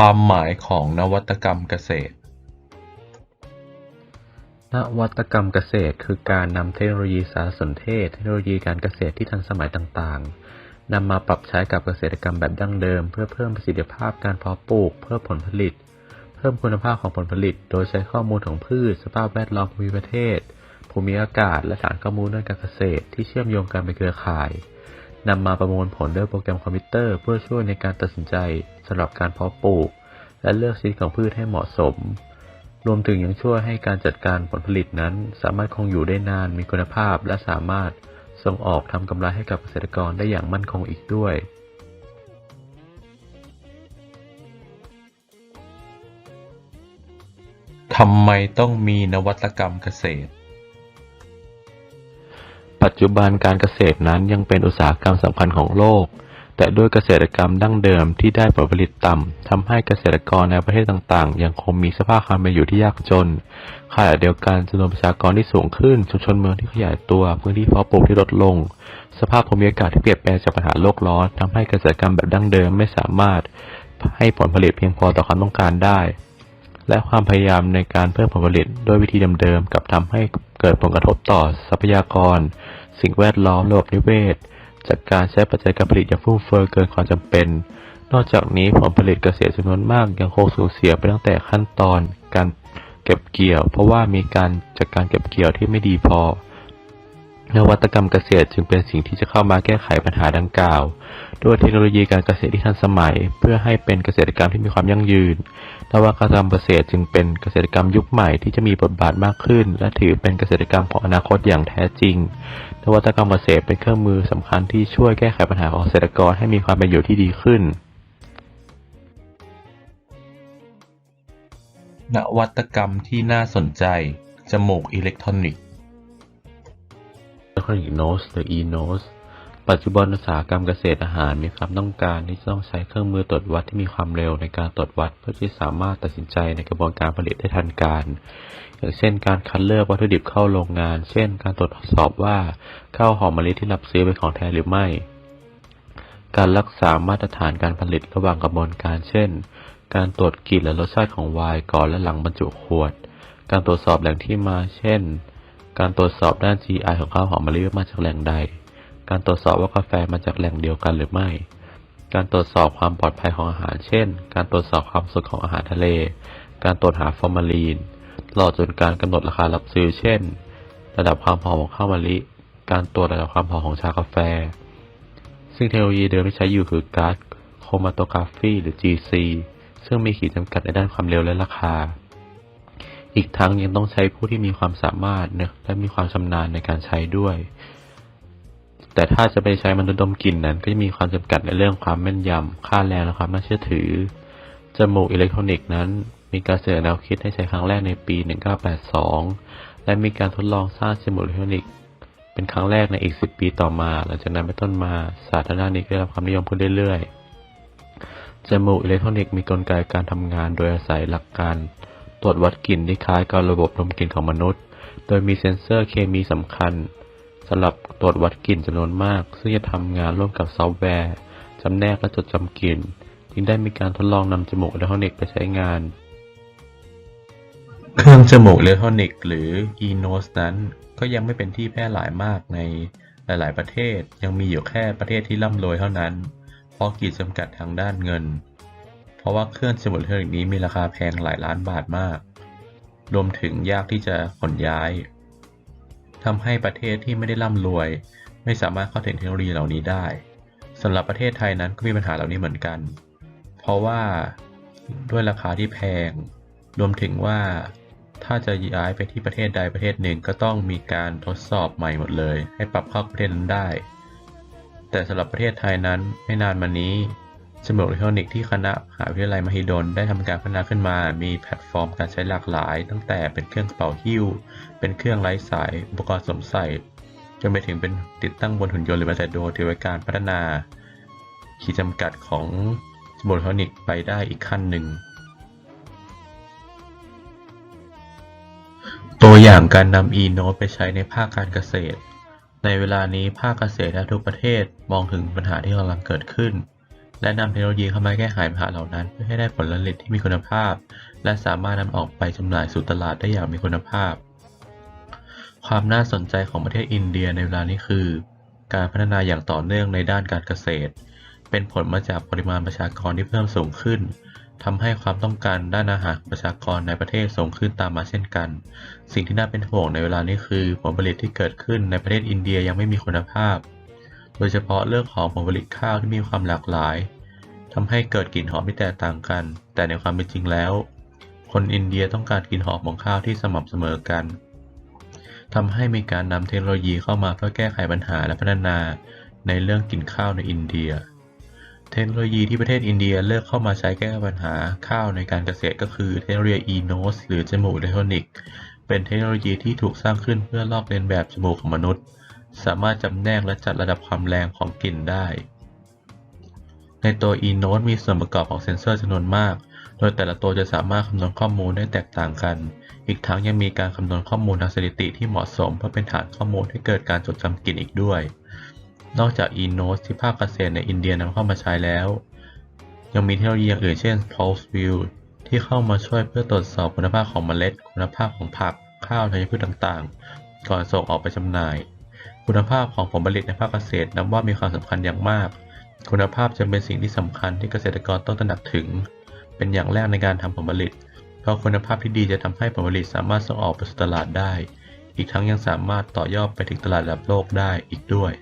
ความหมายของนวัตกรรมเกษตร นวัตกรรมเกษตร คือการนำเทคโนโลยีสารสนเทศ เทคโนโลยีการเกษตรที่ทันสมัยต่างๆนำมาปรับใช้กับเกษตรกรรมแบบดั้งเดิม เพื่อเพิ่มประสิทธิภาพการเพาะปลูก เพิ่มผลผลิต เพิ่มคุณภาพของผลผลิต โดยใช้ข้อมูลของพืช สภาพแวดล้อมภูมิประเทศ ภูมิอากาศ และฐานข้อมูลด้านการเกษตร ที่เชื่อมโยงกันเป็นเครือข่าย นำมาประมวลผลด้วยโปรแกรมคอมพิวเตอร์เพื่อช่วยในการตัดสินใจสำหรับการเพาะปลูก และเลือกชนิดของพืชให้เหมาะสม รวมถึงยังช่วยให้การจัดการผลผลิตนั้น สามารถคงอยู่ได้นานมีคุณภาพ และสามารถส่งออกทำกำไรให้กับเกษตรกรได้อย่างมั่นคงอีกด้วยทำไมต้องมีนวัตกรรมเกษตร ปัจจุบันการเกษตรนั้นยังเป็นอุตสาหกรรมสำคัญของโลก แต่ด้วยเกษตรกรรมดั้งเดิมที่ได้ผลผลิตต่ำทำให้เกษตรกรในประเทศต่างๆ ยังคงมีสภาพความเป็นอยู่ที่ยากจนขณะเดียวกันจำนวนประชากรที่สูงขึ้นชุมชนเมืองที่ขยายตัวพื้นที่เพาะปลูกที่ลดลง สภาพภูมิอากาศที่เปลี่ยนแปลงจากปัญหาโลกร้อนทำให้เกษตรกรรมแบบดั้งเดิมไม่สามารถ ให้ผลผลิตเพียงพอต่อความต้องการได้ และความพยายามในการเพิ่มผลผลิตด้วยวิธีเดิมๆกลับทำให้ เกิดผลกระทบต่อทรัพยากร สิ่งแวดล้อมระบบนิเวศ จากการใช้ปัจจัยการผลิตอย่างฟุ่มเฟือยเกินความจำเป็น นอกจากนี้ผลผลิตเกษตรจำนวนมากยังคงสูญเสียไปตั้งแต่ขั้นตอนการเก็บเกี่ยว เพราะว่ามีการจัดการเก็บเกี่ยวที่ไม่ดีพอนวัตกรรมเกษตรจึงเป็นสิ่งที่จะเข้ามาแก้ไขปัญหาดังกล่าว ด้วยเทคโนโลยีการเกษตรที่ทันสมัย เพื่อให้เป็นเกษตรกรรมที่มีความยั่งยืนนวัตกรรมเกษตรจึงเป็นเกษตรกรรมยุคใหม่ที่จะมีบทบาทมากขึ้น และถือเป็นเกษตรกรรมของอนาคตอย่างแท้จริง นวัตกรรมเกษตรเป็นเครื่องมือสำคัญที่ช่วยแก้ไขปัญหาของเกษตรกรให้มีความเป็นอยู่ที่ดีขึ้น นวัตกรรมที่น่าสนใจ จมูกอิเล็กทรอนิกส์ Electronic Nose หรือ e-nose ปัจจุบันอุตสาหกรรมเกษตรอาหารมีความต้องการที่จะต้องใช้เครื่องมือตรวจวัดที่มีความเร็วในการตรวจวัดเพื่อที่สามารถตัดสินใจในกระบวนการผลิตได้ทันการ อย่างเช่น การคัดเลือกวัตถุดิบเข้าโรงงาน เช่น การตรวจสอบว่าข้าวหอมมะลิที่รับซื้อเป็นของแท้หรือไม่ การรักษามาตรฐานการผลิตระหว่างกระบวนการ เช่น การตรวจกลิ่นและรสชาติของไวน์ก่อนและหลังบรรจุขวด การตรวจสอบแหล่งที่มา เช่น การตรวจสอบด้าน GI ของข้าวหอมมะลิว่ามาจากแหล่งใด การตรวจสอบว่ากาแฟมาจากแหล่งเดียวกันหรือไม่ การตรวจสอบความปลอดภัยของอาหาร เช่น การตรวจสอบความสดของอาหารทะเล การตรวจหาฟอร์มาลีน ตลอดจนการกำหนดราคารับซื้อ เช่น ระดับความหอมของข้าวมะลิ การตรวจระดับความหอมของชากาแฟ ซึ่งเทคโนโลยีเดิมที่ใช้อยู่คือการ์ดโครมาโตกราฟีหรือ GC ซึ่งมีขีดจำกัดในด้านความเร็วและราคา อีกทั้งยังต้องใช้ผู้ที่มีความสามารถและมีความชำนาญในการใช้ด้วย แต่ถ้าจะไปใช้มนุษย์ดมกลิ่นนั้น ก็จะมีความจำกัดในเรื่องความแม่นยำค่าแรงและความน่าเชื่อถือ จมูกอิเล็กทรอนิกส์นั้น มีการเสนอแนวคิดให้ใช้ครั้งแรกในปี 1982 และมีการทดลองสร้างจมูกอิเล็กทรอนิกส์เป็นครั้งแรกในอีก 10 ปีต่อมา หลังจากนั้นเป็นต้นมาสาธารณะนี้ก็ได้รับความนิยมขึ้นเรื่อยๆ จมูกอิเล็กทรอนิกส์มีกลไกการทำงานโดยอาศัยหลักการตรวจวัดกลิ่นที่คล้ายกับระบบดมกลิ่นของมนุษย์ โดยมีเซ็นเซอร์เคมีสำคัญ สำหรับตรวจวัดกลิ่นจำนวนมาก ซึ่งจะทำงานร่วมกับซอฟต์แวร์จำแนกและจดจำกลิ่นจึงได้มีการทดลองนำจมูกอิเล็กทรอนิกส์ไปใช้งาน เครื่องจมูกอิเล็กทรอนิกส์หรือ e-nose นั้นก็ยังไม่เป็นที่แพร่หลายมากในหลาย ๆ ประเทศยังมีอยู่แค่ประเทศที่ร่ำรวยเท่านั้น เพราะขีดจำกัดทางด้านเงิน เพราะว่าเครื่องจมูกอิเล็กทรอนิกส์นี้มีราคาแพงหลายล้านบาทมาก รวมถึงยากที่จะขนย้าย ทำให้ประเทศที่ไม่ได้ร่ำรวย ไม่สามารถเข้าถึงเทคโนโลยีเหล่านี้ได้สำหรับประเทศไทยนั้นก็มีปัญหาเหล่านี้เหมือนกัน เพราะว่าด้วยราคาที่แพง รวมถึงว่าถ้าจะย้ายไปที่ประเทศใดประเทศหนึ่งก็ต้องมีการทดสอบใหม่หมดเลย ให้ปรับเข้าประเทศนั้นได้ แต่สำหรับประเทศไทยนั้นไม่นานมานี้ จมูกอิเล็กทรอนิกส์ที่คณะมหาวิทยาลัยมหิดลได้ทำการพัฒนาขึ้นมา มีแพลตฟอร์มการใช้หลากหลาย ตั้งแต่เป็นเครื่องกระเป๋าหิ้ว เป็นเครื่องไร้สาย อุปกรณ์สวมใส่จนไปถึงเป็นติดตั้งบนหุ่นยนต์หรือแม้แต่โดรนถือไว้การพัฒนาขีดจำกัดของจมูกอิเล็กทรอนิกส์ไปได้อีกขั้นหนึ่ง ตัวอย่างการนำ e-note ไปใช้ในภาคการเกษตร ในเวลานี้ภาคเกษตรแทบทุกประเทศมองถึงปัญหาที่กำลังเกิดขึ้น และนำเทคโนโลยีเข้ามาแก้ไขปัญหาเหล่านั้น เพื่อให้ได้ผลผลิตที่มีคุณภาพ และสามารถนำออกไปจำหน่ายสู่ตลาดได้อย่างมีคุณภาพ ความน่าสนใจของประเทศอินเดียในเวลานี้คือ การพัฒนาอย่างต่อเนื่องในด้านการเกษตร เป็นผลมาจากปริมาณประชากรที่เพิ่มสูงขึ้นทำให้ความต้องการด้านอาหารประชากรในประเทศสูงขึ้นตามมาเช่นกัน สิ่งที่น่าเป็นห่วงในเวลานี้คือ ผลผลิตที่เกิดขึ้นในประเทศอินเดียยังไม่มีคุณภาพ โดยเฉพาะเรื่องของผลผลิตข้าวที่มีความหลากหลายทำให้เกิดกลิ่นหอมที่แตกต่างกัน แต่ในความเป็นจริงแล้ว คนอินเดียต้องการกลิ่นหอมของข้าวที่สม่ำเสมอกันทำให้มีการนำเทคโนโลยีเข้ามาเพื่อแก้ไขปัญหาและพัฒนาในเรื่องกลิ่นข้าวในอินเดีย เทคโนโลยีที่ประเทศอินเดียเลือกเข้ามาใช้แก้ปัญหาข้าวในการเกษตรก็คือเทคโนโลยี e-nose หรือจมูกอิเล็กทรอนิกเป็นเทคโนโลยีที่ถูกสร้างขึ้นเพื่อลอกเลียนแบบจมูกของมนุษย์ สามารถจำแนกและจัดระดับความแรงของกลิ่นได้ ในตัว e-nose มีส่วนประกอบของเซ็นเซอร์จำนวนมาก โดยแต่ละตัวจะสามารถคำนวณข้อมูลได้แตกต่างกัน อีกทั้งยังมีการคำนวณข้อมูลทางสถิติที่เหมาะสมเพื่อเป็นฐานข้อมูลให้เกิดการจดจำกลิ่นอีกด้วย นอกจาก e-nose ที่ภาคเกษตรในอินเดียนำเข้ามาใช้แล้ว ยังมีเทคโนโลยีอย่างอื่นเช่น Pulse View ที่เข้ามาช่วยเพื่อตรวจสอบคุณภาพของเมล็ด คุณภาพของผัก ข้าวธัญพืชต่างๆ ก่อนส่งออกไปจำหน่าย คุณภาพของผลผลิตในภาคเกษตรนับว่ามีความสำคัญอย่างมาก คุณภาพจึงเป็นสิ่งที่สำคัญที่เกษตรกรต้องตระหนักถึง เป็นอย่างแรกในการทำผลผลิต เพราะคุณภาพที่ดีจะทำให้ผลผลิตสามารถส่งออกไปสู่ตลาดได้ อีกทั้งยังสามารถต่อยอดไปถึงตลาดระดับโลกได้อีกด้วย